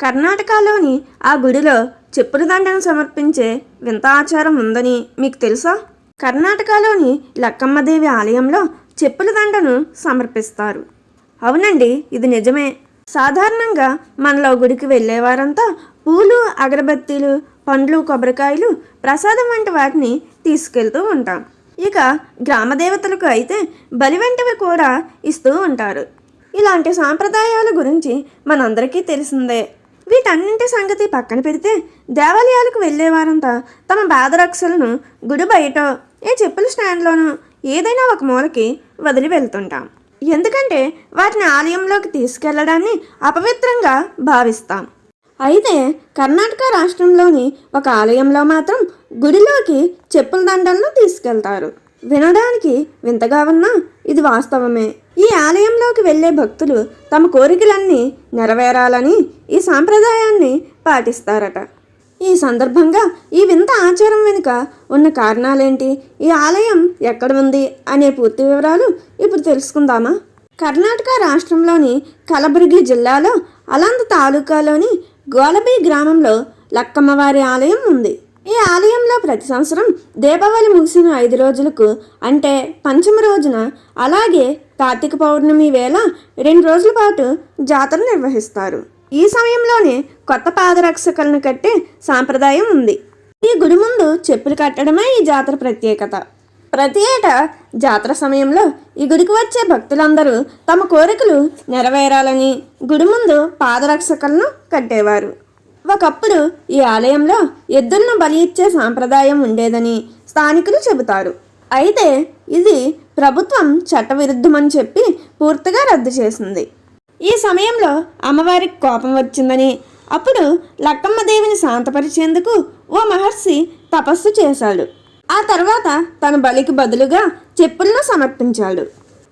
కర్ణాటకలోని ఆ గుడిలో చెప్పుల దండను సమర్పించే వింత ఆచారం ఉందని మీకు తెలుసా? కర్ణాటకలోని లక్కమ్మదేవి ఆలయంలో చెప్పుల దండను సమర్పిస్తారు. అవునండి ఇది నిజమే. సాధారణంగా మనలో గుడికి వెళ్ళేవారంతా పూలు అగరబత్తీలు పండ్లు కొబ్బరికాయలు ప్రసాదం వంటి వాటిని తీసుకెళ్తూ ఉంటాం. ఇక గ్రామ దేవతలకు అయితే బలి వంటివి కూడా ఇస్తూ ఉంటారు. ఇలాంటి సాంప్రదాయాల గురించి మనందరికీ తెలిసిందే. వీటన్నింటి సంగతి పక్కన పెడితే దేవాలయాలకు వెళ్ళేవారంతా తమ బాధరక్షలను గుడి బయట ఏ చెప్పుల స్టాండ్లోనూ ఏదైనా ఒక మూలకి వదిలి వెళ్తుంటాం. ఎందుకంటే వాటిని ఆలయంలోకి తీసుకెళ్ళడాన్ని అపవిత్రంగా భావిస్తాం. అయితే కర్ణాటక రాష్ట్రంలోని ఒక ఆలయంలో మాత్రం గుడిలోకి చెప్పుల దండలను తీసుకెళ్తారు. వినడానికి వింతగా ఉన్నా ఇది వాస్తవమే. ఈ ఆలయంలోకి వెళ్ళే భక్తులు తమ కోరికలన్నీ నెరవేరాలని ఈ సాంప్రదాయాన్ని పాటిస్తారట. ఈ సందర్భంగా ఈ వింత ఆచారం వెనుక ఉన్న కారణాలేంటి? ఈ ఆలయం ఎక్కడ ఉంది అనే పూర్తి వివరాలు ఇప్పుడు తెలుసుకుందామా? కర్ణాటక రాష్ట్రంలోని కలబుర్గి జిల్లాలో అలంత తాలూకాలోని గోలబీ గ్రామంలో లక్కమ్మవారి ఆలయం ఉంది. ఈ ఆలయంలో ప్రతి సంవత్సరం దీపావళి ముగిసిన ఐదు రోజులకు అంటే పంచమ రోజున అలాగే కార్తీక పౌర్ణమి వేళ రెండు రోజుల పాటు జాతర నిర్వహిస్తారు. ఈ సమయంలోనే కొత్త పాదరక్షకులను కట్టే సాంప్రదాయం ఉంది. ఈ గుడి ముందు చెప్పులు కట్టడమే ఈ జాతర ప్రత్యేకత. ప్రతి ఏటా జాతర సమయంలో ఈ గుడికి వచ్చే భక్తులందరూ తమ కోరికలు నెరవేరాలని గుడి ముందు పాదరక్షకులను కట్టేవారు. ఒకప్పుడు ఈ ఆలయంలో ఎద్దులను బలి ఇచ్చే సాంప్రదాయం ఉండేదని స్థానికులు చెబుతారు. అయితే ఇది ప్రభుత్వం చట్టవిరుద్ధమని చెప్పి పూర్తిగా రద్దు చేసింది. ఈ సమయంలో అమ్మవారికి కోపం వచ్చిందని అప్పుడు లక్కమ్మదేవిని శాంతపరిచేందుకు ఓ మహర్షి తపస్సు చేశాడు. ఆ తర్వాత తన బలికి బదులుగా చెప్పులను సమర్పించాడు.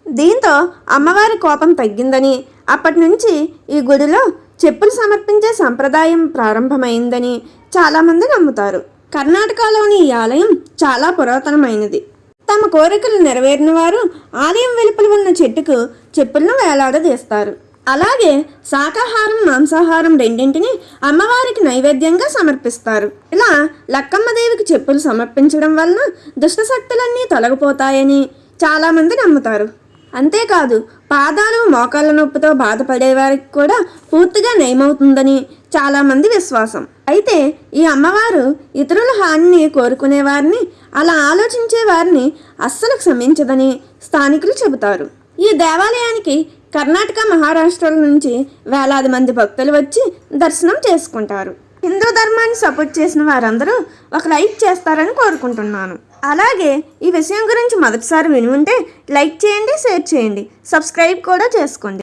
దీంతో అమ్మవారి కోపం తగ్గిందని అప్పటి నుంచి ఈ గుడిలో చెప్పులు సమర్పించే సంప్రదాయం ప్రారంభమైందని చాలామంది నమ్ముతారు. కర్ణాటకలోని ఈ ఆలయం చాలా పురాతనమైనది. తమ కోరికలు నెరవేరిన వారు ఆలయం వెలుపల ఉన్న చెట్టుకు చెప్పులను వేలాడదీస్తారు. అలాగే శాకాహారం మాంసాహారం రెండింటిని అమ్మవారికి నైవేద్యంగా సమర్పిస్తారు. ఇలా లక్కమ్మదేవికి చెప్పులు సమర్పించడం వలన దుష్టశక్తులన్నీ తొలగిపోతాయని చాలామంది నమ్ముతారు. అంతేకాదు పాదాలు మోకాళ్ళ నొప్పితో బాధపడే వారికి కూడా పూర్తిగా నయమవుతుందని చాలామంది విశ్వాసం. అయితే ఈ అమ్మవారు ఇతరుల హానిని కోరుకునే వారిని అలా ఆలోచించే వారిని అస్సలు క్షమించదని స్థానికులు చెబుతారు. ఈ దేవాలయానికి కర్ణాటక మహారాష్ట్రల నుంచి వేలాది మంది భక్తులు వచ్చి దర్శనం చేసుకుంటారు. హిందూ ధర్మాన్ని సపోర్ట్ చేసిన వారందరూ ఒక లైక్ చేస్తారని కోరుకుంటున్నాను. అలాగే ఈ విషయం గురించి మొదటిసారి విని ఉంటే లైక్ చేయండి షేర్ చేయండి. సబ్స్క్రైబ్ కూడా చేసుకోండి.